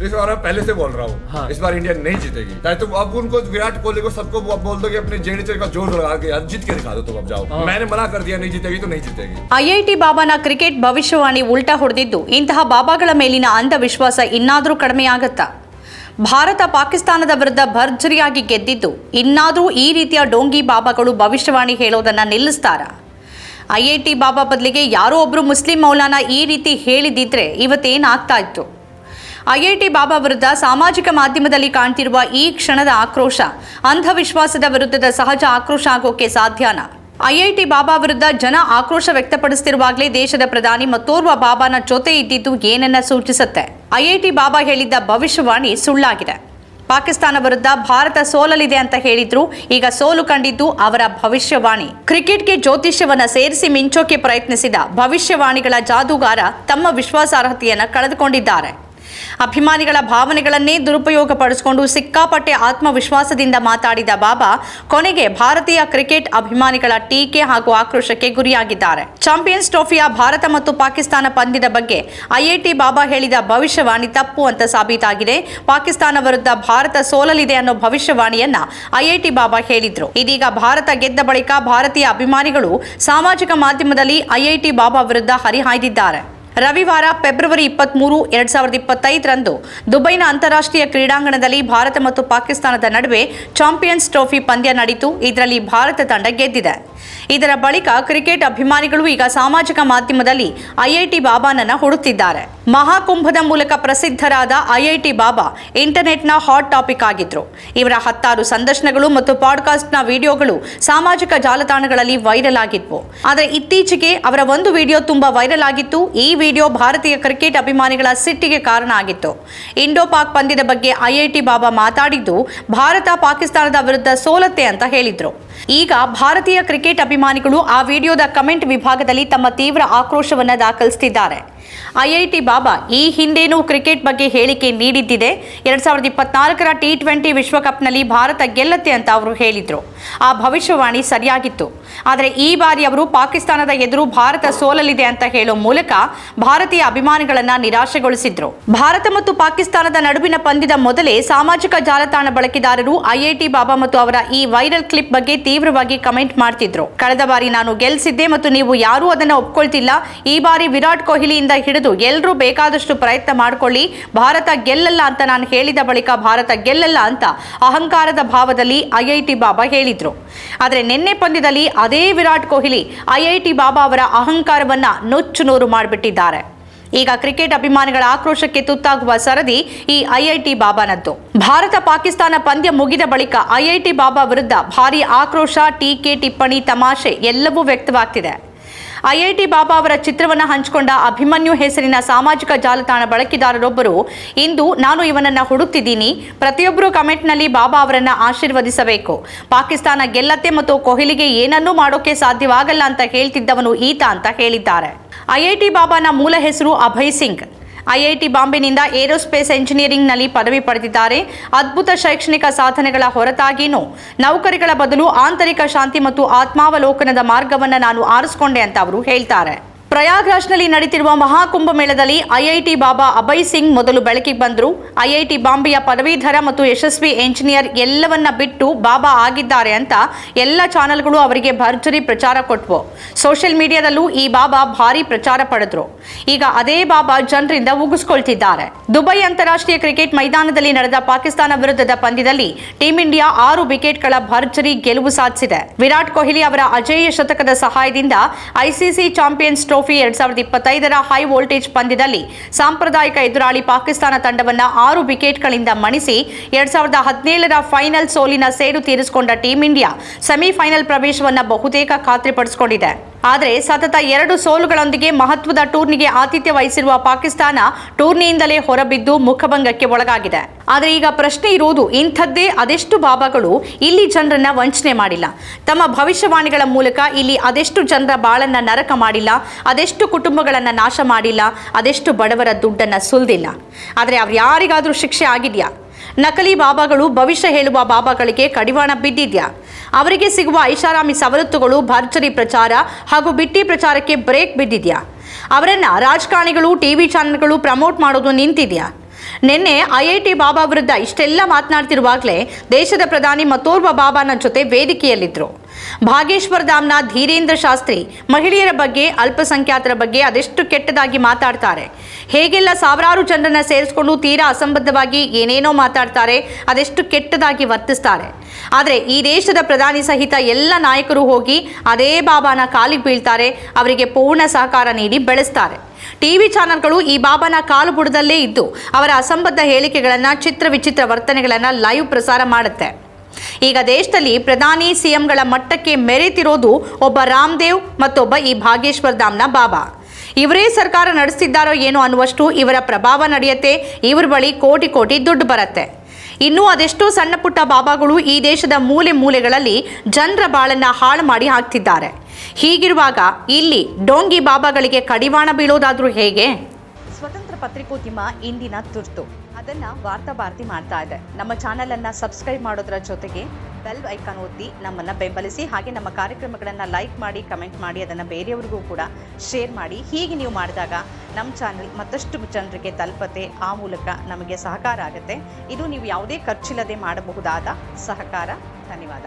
इस बार मैं पहले से बोल रहा हूँ हाँ। इस बार इंडिया नहीं जीतेगी चाहे तुम अब उनको विराट कोहली को सबको अब बोल दो कि अपने जेडी का जोर लगा के यार जीत के दिखा दो तुम अब जाओ हाँ। मैंने मना कर दिया नहीं जीतेगी तो नहीं जीतेगी ಐಐಟಿ ಬಾಬಾನ ಕ್ರಿಕೆಟ್ ಭವಿಷ್ಯವಾಣಿ ಉಲ್ಟಾ ಹೊಡೆದಿದ್ದು ಇಂತಹ ಬಾಬಾಗಳ ಮೇಲಿನ ಅಂಧವಿಶ್ವಾಸ ಇನ್ನಾದರೂ ಕಡಿಮೆಯಾಗತ್ತಾ ಭಾರತ ಪಾಕಿಸ್ತಾನದ ವಿರುದ್ಧ ಭರ್ಜರಿಯಾಗಿ ಗೆದ್ದಿದ್ದು ಇನ್ನಾದರೂ ಈ ರೀತಿಯ ಡೋಂಗಿ ಬಾಬಾಗಳು ಭವಿಷ್ಯವಾಣಿ ಹೇಳೋದನ್ನ ನಿಲ್ಲಿಸ್ತಾರಾ ಐಐಟಿ ಬಾಬಾ ಬದಲಿಗೆ ಯಾರೋ ಒಬ್ಬರು ಮುಸ್ಲಿಂ ಮೌಲಾನ ಈ ರೀತಿ ಹೇಳಿದಿದ್ರೆ ಇವತ್ತೇನಾಗ್ತಾ ಇತ್ತು ಐಐಟಿ ಬಾಬಾ ವಿರುದ್ಧ ಸಾಮಾಜಿಕ ಮಾಧ್ಯಮದಲ್ಲಿ ಕಾಣ್ತಿರುವ ಈ ಕ್ಷಣದ ಆಕ್ರೋಶ, ಅಂಧವಿಶ್ವಾಸದ ವಿರುದ್ಧದ ಸಹಜ ಆಕ್ರೋಶ ಆಗೋಕೆ ಸಾಧ್ಯನ? ಐಐಟಿ ಬಾಬಾ ವಿರುದ್ಧ ಜನ ಆಕ್ರೋಶ ವ್ಯಕ್ತಪಡಿಸುತ್ತಿರುವಾಗಲೇ ದೇಶದ ಪ್ರಧಾನಿ ಮತ್ತೋರ್ವ ಬಾಬಾನ ಜೊತೆ ಇದ್ದಿದ್ದು ಏನನ್ನ ಸೂಚಿಸುತ್ತೆ? ಐಐಟಿ ಬಾಬಾ ಹೇಳಿದ್ದ ಭವಿಷ್ಯವಾಣಿ ಸುಳ್ಳಾಗಿದೆ. ಪಾಕಿಸ್ತಾನ ವಿರುದ್ಧ ಭಾರತ ಸೋಲಲಿದೆ ಅಂತ ಹೇಳಿದ್ರು, ಈಗ ಸೋಲು ಕಂಡಿದ್ದು ಅವರ ಭವಿಷ್ಯವಾಣಿ. ಕ್ರಿಕೆಟ್ಗೆ ಜ್ಯೋತಿಷ್ಯವನ್ನ ಸೇರಿಸಿ ಮಿಂಚೋಕೆ ಪ್ರಯತ್ನಿಸಿದ ಭವಿಷ್ಯವಾಣಿಗಳ ಜಾದೂಗಾರ ತಮ್ಮ ವಿಶ್ವಾಸಾರ್ಹತೆಯನ್ನ ಕಳೆದುಕೊಂಡಿದ್ದಾರೆ. ಅಭಿಮಾನಿಗಳ ಭಾವನೆಗಳನ್ನೇ ದುರುಪಯೋಗ ಪಡಿಸಿಕೊಂಡು ಸಿಕ್ಕಾಪಟ್ಟೆ ಆತ್ಮವಿಶ್ವಾಸದಿಂದ ಮಾತಾಡಿದ ಬಾಬಾ ಕೊನೆಗೆ ಭಾರತೀಯ ಕ್ರಿಕೆಟ್ ಅಭಿಮಾನಿಗಳ ಟೀಕೆ ಹಾಗೂ ಆಕ್ರೋಶಕ್ಕೆ ಗುರಿಯಾಗಿದ್ದಾರೆ. ಚಾಂಪಿಯನ್ಸ್ ಟ್ರೋಫಿಯ ಭಾರತ ಮತ್ತು ಪಾಕಿಸ್ತಾನ ಪಂದ್ಯದ ಬಗ್ಗೆ ಐಐಟಿ ಬಾಬಾ ಹೇಳಿದ ಭವಿಷ್ಯವಾಣಿ ತಪ್ಪು ಅಂತ ಸಾಬೀತಾಗಿದೆ. ಪಾಕಿಸ್ತಾನ ವಿರುದ್ಧ ಭಾರತ ಸೋಲಲಿದೆ ಅನ್ನೋ ಭವಿಷ್ಯವಾಣಿಯನ್ನ ಐಐಟಿ ಬಾಬಾ ಹೇಳಿದ್ರು. ಇದೀಗ ಭಾರತ ಗೆದ್ದ ಬಳಿಕ ಭಾರತೀಯ ಅಭಿಮಾನಿಗಳು ಸಾಮಾಜಿಕ ಮಾಧ್ಯಮದಲ್ಲಿ ಐಐಟಿ ಬಾಬಾ ವಿರುದ್ಧ ಹರಿಹಾಯ್ದಿದ್ದಾರೆ. ರವಿವಾರ ಫೆಬ್ರವರಿ ಇಪ್ಪತ್ಮೂರು, ಎರಡ್ ಸಾವಿರದ ಇಪ್ಪತ್ತೈದರಂದು ದುಬೈನ ಅಂತಾರಾಷ್ಟ್ರೀಯ ಕ್ರೀಡಾಂಗಣದಲ್ಲಿ ಭಾರತ ಮತ್ತು ಪಾಕಿಸ್ತಾನದ ನಡುವೆ ಚಾಂಪಿಯನ್ಸ್ ಟ್ರೋಫಿ ಪಂದ್ಯ ನಡೆಯಿತು ಇದರಲ್ಲಿ ಭಾರತ ತಂಡ ಗೆದ್ದಿದೆ. ಇದರ ಬಳಿಕ ಕ್ರಿಕೆಟ್ ಅಭಿಮಾನಿಗಳು ಈಗ ಸಾಮಾಜಿಕ ಮಾಧ್ಯಮದಲ್ಲಿ ಐಐಟಿ ಬಾಬಾನನ್ನ ಹುಡುಕ್ತಿದ್ದಾರೆ. ಮಹಾಕುಂಭದ ಮೂಲಕ ಪ್ರಸಿದ್ಧರಾದ ಐಐಟಿ ಬಾಬಾ ಇಂಟರ್ನೆಟ್ನ ಹಾಟ್ ಟಾಪಿಕ್ ಆಗಿದ್ರು. ಇವರ ಹತ್ತಾರು ಸಂದರ್ಶನಗಳು ಮತ್ತು ಪಾಡ್ಕಾಸ್ಟ್ನ ವಿಡಿಯೋಗಳು ಸಾಮಾಜಿಕ ಜಾಲತಾಣಗಳಲ್ಲಿ ವೈರಲ್ ಆಗಿದ್ವು. ಆದರೆ ಇತ್ತೀಚೆಗೆ ಅವರ ಒಂದು ವಿಡಿಯೋ ತುಂಬಾ ವೈರಲ್ ಆಗಿತ್ತು. ಈ ವಿಡಿಯೋ ಭಾರತೀಯ ಕ್ರಿಕೆಟ್ ಅಭಿಮಾನಿಗಳ ಸಿಟ್ಟಿಗೆ ಕಾರಣ ಆಗಿತ್ತು. ಇಂಡೋ ಪಾಕ್ ಪಂದ್ಯದ ಬಗ್ಗೆ ಐಐಟಿ ಬಾಬಾ ಮಾತಾಡಿದ್ದು, ಭಾರತ ಪಾಕಿಸ್ತಾನದ ವಿರುದ್ಧ ಸೋಲತ್ತೆ ಅಂತ ಹೇಳಿದ್ರು. ಈಗ ಭಾರತೀಯ ಕ್ರಿಕೆಟ್ ಅಭಿಮಾನಿಗಳು ಆ ವಿಡಿಯೋದ ಕಮೆಂಟ್ ವಿಭಾಗದಲ್ಲಿ ತಮ್ಮ ತೀವ್ರ ಆಕ್ರೋಶವನ್ನು ದಾಖಲಿಸುತ್ತಿದ್ದಾರೆ ಐಐಟಿ ಬಾಬಾ ಈ ಹಿಂದೇನೂ ಕ್ರಿಕೆಟ್ ಬಗ್ಗೆ ಹೇಳಿಕೆ ನೀಡಿದ್ದಿದೆ. ಎರಡ್ ಸಾವಿರದ ಇಪ್ಪತ್ನಾಲ್ಕರ ಟಿ ಟ್ವೆಂಟಿ ವಿಶ್ವಕಪ್ನಲ್ಲಿ ಭಾರತ ಗೆಲ್ಲತ್ತೆ ಅಂತ ಅವರು ಹೇಳಿದ್ರು. ಆ ಭವಿಷ್ಯವಾಣಿ ಸರಿಯಾಗಿತ್ತು. ಆದರೆ ಈ ಬಾರಿ ಅವರು ಪಾಕಿಸ್ತಾನದ ಎದುರು ಭಾರತ ಸೋಲಲಿದೆ ಅಂತ ಹೇಳೋ ಮೂಲಕ ಭಾರತೀಯ ಅಭಿಮಾನಿಗಳನ್ನ ನಿರಾಶೆಗೊಳಿಸಿದ್ರು. ಭಾರತ ಮತ್ತು ಪಾಕಿಸ್ತಾನದ ನಡುವಿನ ಪಂದ್ಯದ ಮೊದಲೇ ಸಾಮಾಜಿಕ ಜಾಲತಾಣ ಬಳಕೆದಾರರು ಐಐಟಿ ಬಾಬಾ ಮತ್ತು ಅವರ ಈ ವೈರಲ್ ಕ್ಲಿಪ್ ಬಗ್ಗೆ ತೀವ್ರವಾಗಿ ಕಮೆಂಟ್ ಮಾಡ್ತಿದ್ರು. ಕಳೆದ ಬಾರಿ ನಾನು ಗೆಲ್ಲಿಸಿದ್ದೆ ಮತ್ತು ನೀವು ಯಾರೂ ಅದನ್ನ ಒಪ್ಕೊಳ್ತಿಲ್ಲ. ಈ ಬಾರಿ ವಿರಾಟ್ ಕೊಹ್ಲಿಯಿಂದ ಹಿಡಿದು ಎಲ್ಲರೂ ಬೇಕಾದಷ್ಟು ಪ್ರಯತ್ನ ಮಾಡ್ಕೊಳ್ಳಿ. ಭಾರತ ಗೆಲ್ಲಲ್ಲ ಅಂತ ನಾನು ಹೇಳಿದ ಬಳಿಕ ಭಾರತ ಗೆಲ್ಲಲ್ಲ ಅಂತ ಅಹಂಕಾರದ ಭಾವದಲ್ಲಿ ಐಐಟಿ ಬಾಬಾ ಹೇಳಿದ್ರು. ಆದರೆ ನಿನ್ನೆ ಪಂದ್ಯದಲ್ಲಿ ಅದೇ ವಿರಾಟ್ ಕೊಹ್ಲಿ ಐಐಟಿ ಬಾಬಾ ಅವರ ಅಹಂಕಾರವನ್ನ ನುಚ್ಚು ನೂರು ಮಾಡಿಬಿಟ್ಟಿದ್ದಾರೆ. ಈಗ ಕ್ರಿಕೆಟ್ ಅಭಿಮಾನಿಗಳ ಆಕ್ರೋಶಕ್ಕೆ ತುತ್ತಾಗುವ ಸರದಿ ಈ ಐಐಟಿ ಬಾಬಾನದ್ದು. ಭಾರತ ಪಾಕಿಸ್ತಾನ ಪಂದ್ಯ ಮುಗಿದ ಬಳಿಕ ಐಐಟಿ ಬಾಬಾ ವಿರುದ್ಧ ಭಾರೀ ಆಕ್ರೋಶ, ಟೀಕೆ, ಟಿಪ್ಪಣಿ, ತಮಾಷೆ ಎಲ್ಲವೂ ವ್ಯಕ್ತವಾಗ್ತಿದೆ. ಐಐಟಿ ಬಾಬಾ ಅವರ ಚಿತ್ರವನ್ನು ಹಂಚಿಕೊಂಡ ಅಭಿಮನ್ಯು ಹೆಸರಿನ ಸಾಮಾಜಿಕ ಜಾಲತಾಣ ಬಳಕೆದಾರರೊಬ್ಬರು, ಇಂದು ನಾನು ಇವನನ್ನ ಹುಡುಕ್ತಿದ್ದೀನಿ. ಪ್ರತಿಯೊಬ್ಬರು ಕಮೆಂಟ್ನಲ್ಲಿ ಬಾಬಾ ಅವರನ್ನ ಆಶೀರ್ವದಿಸಬೇಕು. ಪಾಕಿಸ್ತಾನ ಗೆಲ್ಲತ್ತೆ ಮತ್ತು ಕೊಹ್ಲಿಗೆ ಏನನ್ನೂ ಮಾಡೋಕೆ ಸಾಧ್ಯವಾಗಲ್ಲ ಅಂತ ಹೇಳ್ತಿದ್ದವನು ಈತ ಅಂತ ಹೇಳಿದ್ದಾರೆ. ಐಐಟಿ ಬಾಬಾನ ಮೂಲ ಹೆಸರು ಅಭಯ್ ಸಿಂಗ್. ಐಐಟಿ ಬಾಂಬೆನಿಂದ ಏರೋಸ್ಪೇಸ್ ಎಂಜಿನಿಯರಿಂಗ್ನಲ್ಲಿ ಪದವಿ ಪಡೆದಿದ್ದಾರೆ. ಅದ್ಭುತ ಶೈಕ್ಷಣಿಕ ಸಾಧನೆಗಳ ಹೊರತಾಗಿಯೂ ನೌಕರಿಗಳ ಬದಲು ಆಂತರಿಕ ಶಾಂತಿ ಮತ್ತು ಆತ್ಮಾವಲೋಕನದ ಮಾರ್ಗವನ್ನು ನಾನು ಆರಿಸಿಕೊಂಡೆ ಅಂತ ಅವರು ಹೇಳ್ತಾರೆ. ಪ್ರಯಾಗ್ರಾಜ್ನಲ್ಲಿ ನಡೆಯುತ್ತಿರುವ ಮಹಾಕುಂಭ ಮೇಳದಲ್ಲಿ ಐಐಟಿ ಬಾಬಾ ಅಭಯ್ ಸಿಂಗ್ ಮೊದಲು ಬೆಳಕಿಗೆ ಬಂದರು. ಐಐಟಿ ಬಾಂಬೆಯ ಪದವೀಧರ ಮತ್ತು ಯಶಸ್ವಿ ಎಂಜಿನಿಯರ್ ಎಲ್ಲವನ್ನ ಬಿಟ್ಟು ಬಾಬಾ ಆಗಿದ್ದಾರೆ ಅಂತ ಎಲ್ಲ ಚಾನೆಲ್ಗಳು ಅವರಿಗೆ ಭರ್ಜರಿ ಪ್ರಚಾರ ಕೊಟ್ವು. ಸೋಷಿಯಲ್ ಮೀಡಿಯಾದಲ್ಲೂ ಈ ಬಾಬಾ ಭಾರಿ ಪ್ರಚಾರ ಪಡೆದ್ರು. ಈಗ ಅದೇ ಬಾಬಾ ಜನರಿಂದ ಉಗಿಸ್ಕೊಳ್ತಿದ್ದಾರೆ. ದುಬೈ ಅಂತಾರಾಷ್ಟ್ರೀಯ ಕ್ರಿಕೆಟ್ ಮೈದಾನದಲ್ಲಿ ನಡೆದ ಪಾಕಿಸ್ತಾನ ವಿರುದ್ಧದ ಪಂದ್ಯದಲ್ಲಿ ಟೀಂ ಇಂಡಿಯಾ ಆರು ವಿಕೆಟ್ಗಳ ಭರ್ಜರಿ ಗೆಲುವು ಸಾಧಿಸಿದೆ. ವಿರಾಟ್ ಕೊಹ್ಲಿ ಅವರ ಅಜೇಯ ಶತಕದ ಸಹಾಯದಿಂದ ಐಸಿಸಿ ಚಾಂಪಿಯನ್ಸ್ ಎರಡ್ ಸಾವಿರದ ಇಪ್ಪತ್ತೈದರ ಹೈ ವೋಲ್ಟೇಜ್ ಪಂದ್ಯದಲ್ಲಿ ಸಾಂಪ್ರದಾಯಿಕ ಎದುರಾಳಿ ಪಾಕಿಸ್ತಾನ ತಂಡವನ್ನು ಆರು ವಿಕೆಟ್ಗಳಿಂದ ಮಣಿಸಿ ಎರಡ್ ಸಾವಿರದ ಹದಿನೇಳರ ಫೈನಲ್ ಸೋಲಿನ ಸೇಡು ತೀರಿಸಿಕೊಂಡ ಟೀಂ ಇಂಡಿಯಾ ಸೆಮಿಫೈನಲ್ ಪ್ರವೇಶವನ್ನು ಬಹುತೇಕ ಖಾತ್ರಿಪಡಿಸಿಕೊಂಡಿದೆ. ಆದರೆ ಸತತ ಎರಡು ಸೋಲುಗಳೊಂದಿಗೆ ಮಹತ್ವದ ಟೂರ್ನಿಗೆ ಆತಿಥ್ಯ ವಹಿಸಿರುವ ಪಾಕಿಸ್ತಾನ ಟೂರ್ನಿಯಿಂದಲೇ ಹೊರಬಿದ್ದು ಮುಖಭಂಗಕ್ಕೆ ಒಳಗಾಗಿದೆ. ಆದರೆ ಈಗ ಪ್ರಶ್ನೆ ಇರುವುದು, ಇಂಥದ್ದೇ ಅದೆಷ್ಟು ಬಾಬಾಗಳು ಇಲ್ಲಿ ಜನರನ್ನ ವಂಚನೆ ಮಾಡಿಲ್ಲ. ತಮ್ಮ ಭವಿಷ್ಯವಾಣಿಗಳ ಮೂಲಕ ಇಲ್ಲಿ ಅದೆಷ್ಟು ಜನರ ಬಾಳನ್ನ ನರಕ ಮಾಡಿಲ್ಲ, ಅದೆಷ್ಟು ಕುಟುಂಬಗಳನ್ನ ನಾಶ ಮಾಡಿಲ್ಲ, ಅದೆಷ್ಟು ಬಡವರ ದುಡ್ಡನ್ನ ಸುಲ್ದಿಲ್ಲ. ಆದರೆ ಅವ್ರು ಯಾರಿಗಾದರೂ ಶಿಕ್ಷೆ ಆಗಿದೆಯಾ? ನಕಲಿ ಬಾಬಾಗಳು ಭವಿಷ್ಯ ಹೇಳುವ ಬಾಬಾಗಳಿಗೆ ಕಡಿವಾಣ ಬಿದ್ದಿದ್ಯಾ? ಅವರಿಗೆ ಸಿಗುವ ಐಷಾರಾಮಿ ಸವಲತ್ತುಗಳು, ಭರ್ಜರಿ ಪ್ರಚಾರ ಹಾಗೂ ಬಿಟ್ಟಿ ಪ್ರಚಾರಕ್ಕೆ ಬ್ರೇಕ್ ಬಿದ್ದಿದೆಯಾ? ಅವರನ್ನ ರಾಜಕಾರಣಿಗಳು, ಟಿವಿ ಚಾನೆಲ್ಗಳು ಪ್ರಮೋಟ್ ಮಾಡೋದು ನಿಂತಿದೆಯಾ? ನಿನ್ನೆ ಐಐಟಿ ಬಾಬಾ ವಿರುದ್ಧ ಇಷ್ಟೆಲ್ಲ ಮಾತನಾಡ್ತಿರುವಾಗಲೇ ದೇಶದ ಪ್ರಧಾನಿ ಮತ್ತೋರ್ವ ಬಾಬಾನ ಜೊತೆ ವೇದಿಕೆಯಲ್ಲಿದ್ದರು ಭಾಗೇಶ್ವರ ಧಾಮ್ನ ಧೀರೇಂದ್ರ ಶಾಸ್ತ್ರಿ ಮಹಿಳೆಯರ ಬಗ್ಗೆ ಅಲ್ಪಸಂಖ್ಯಾತರ ಬಗ್ಗೆ ಅದೆಷ್ಟು ಕೆಟ್ಟದಾಗಿ ಮಾತಾಡ್ತಾರೆ? ಹೇಗೆಲ್ಲ ಸಾವಿರಾರು ಜನರನ್ನ ಸೇರಿಸ್ಕೊಂಡು ತೀರಾ ಅಸಂಬದ್ಧವಾಗಿ ಏನೇನೋ ಮಾತಾಡ್ತಾರೆ, ಅದೆಷ್ಟು ಕೆಟ್ಟದಾಗಿ ವರ್ತಿಸ್ತಾರೆ? ಆದರೆ ಈ ದೇಶದ ಪ್ರಧಾನಿ ಸಹಿತ ಎಲ್ಲ ನಾಯಕರು ಹೋಗಿ ಅದೇ ಬಾಬಾನ ಕಾಲಿಗೆ ಬೀಳ್ತಾರೆ, ಅವರಿಗೆ ಪೂರ್ಣ ಸಹಕಾರ ನೀಡಿ ಬೆಳೆಸ್ತಾರೆ. ಟಿವಿ ಚಾನೆಲ್ಗಳು ಈ ಬಾಬಾನ ಕಾಲು ಬುಡದಲ್ಲೇ ಇದ್ದು ಅವರ ಅಸಂಬದ್ಧ ಹೇಳಿಕೆಗಳನ್ನು ಚಿತ್ರ ವಿಚಿತ್ರ ವರ್ತನೆಗಳನ್ನು ಲೈವ್ ಪ್ರಸಾರ ಮಾಡುತ್ತೆ. ಈಗ ದೇಶದಲ್ಲಿ ಪ್ರಧಾನಿ ಸಿಎಂಗಳ ಮಟ್ಟಕ್ಕೆ ಮೆರೆತಿರೋದು ಒಬ್ಬ ರಾಮದೇವ್ ಮತ್ತೊಬ್ಬ ಈ ಭಾಗೇಶ್ವರ್ ಧಾಮ್ನ ಬಾಬಾ. ಇವರೇ ಸರ್ಕಾರ ನಡೆಸ್ತಿದ್ದಾರೋ ಏನೋ ಅನ್ನುವಷ್ಟು ಇವರ ಪ್ರಭಾವ ನಡೆಯುತ್ತೆ. ಇವ್ರ ಬಳಿ ಕೋಟಿ ಕೋಟಿ ದುಡ್ಡು ಬರುತ್ತೆ. ಇನ್ನೂ ಅದೆಷ್ಟೋ ಸಣ್ಣ ಪುಟ್ಟ ಬಾಬಾಗಳು ಈ ದೇಶದ ಮೂಲೆ ಮೂಲೆಗಳಲ್ಲಿ ಜನರ ಬಾಳನ್ನ ಹಾಳು ಮಾಡಿ ಹಾಕ್ತಿದ್ದಾರೆ. ಹೀಗಿರುವಾಗ ಇಲ್ಲಿ ಡೋಂಗಿ ಬಾಬಾಗಳಿಗೆ ಕಡಿವಾಣ ಬೀಳೋದಾದ್ರೂ ಹೇಗೆ? ಪತ್ರಿಕೋದ್ಯಮ ಇಂದಿನ ತುರ್ತು. ಅದನ್ನ ವಾರ್ತಾ ಭಾರತಿ ಮಾಡ್ತಾ ಇದೆ. ನಮ್ಮ ಚಾನೆಲ್ ಅನ್ನ ಸಬ್ಸ್ಕ್ರೈಬ್ ಮಾಡೋದ್ರ ಜೊತೆಗೆ ಬೆಲ್ ಐಕಾನ್ ಒತ್ತಿ ನಮ್ಮನ್ನ ಬೆಂಬಲಿಸಿ, ಹಾಗೆ ನಮ್ಮ ಕಾರ್ಯಕ್ರಮಗಳನ್ನ ಲೈಕ್ ಮಾಡಿ ಕಮೆಂಟ್ ಮಾಡಿ, ಅದನ್ನ ಬೇರೆಯವರಿಗೂ ಕೂಡ ಶೇರ್ ಮಾಡಿ. ಹೀಗೆ ನೀವು ಮಾಡಿದಾಗ ನಮ್ಮ ಚಾನೆಲ್ ಮತ್ತಷ್ಟು ಜನರಿಗೆ ತಲುಪತ್ತೆ, ಆ ಮೂಲಕ ನಮಗೆ ಸಹಕಾರ ಆಗುತ್ತೆ. ಇದು ನೀವು ಯಾವುದೇ ಖರ್ಚಿಲ್ಲದೆ ಮಾಡಬಹುದಾದ ಸಹಕಾರ. ಧನ್ಯವಾದ.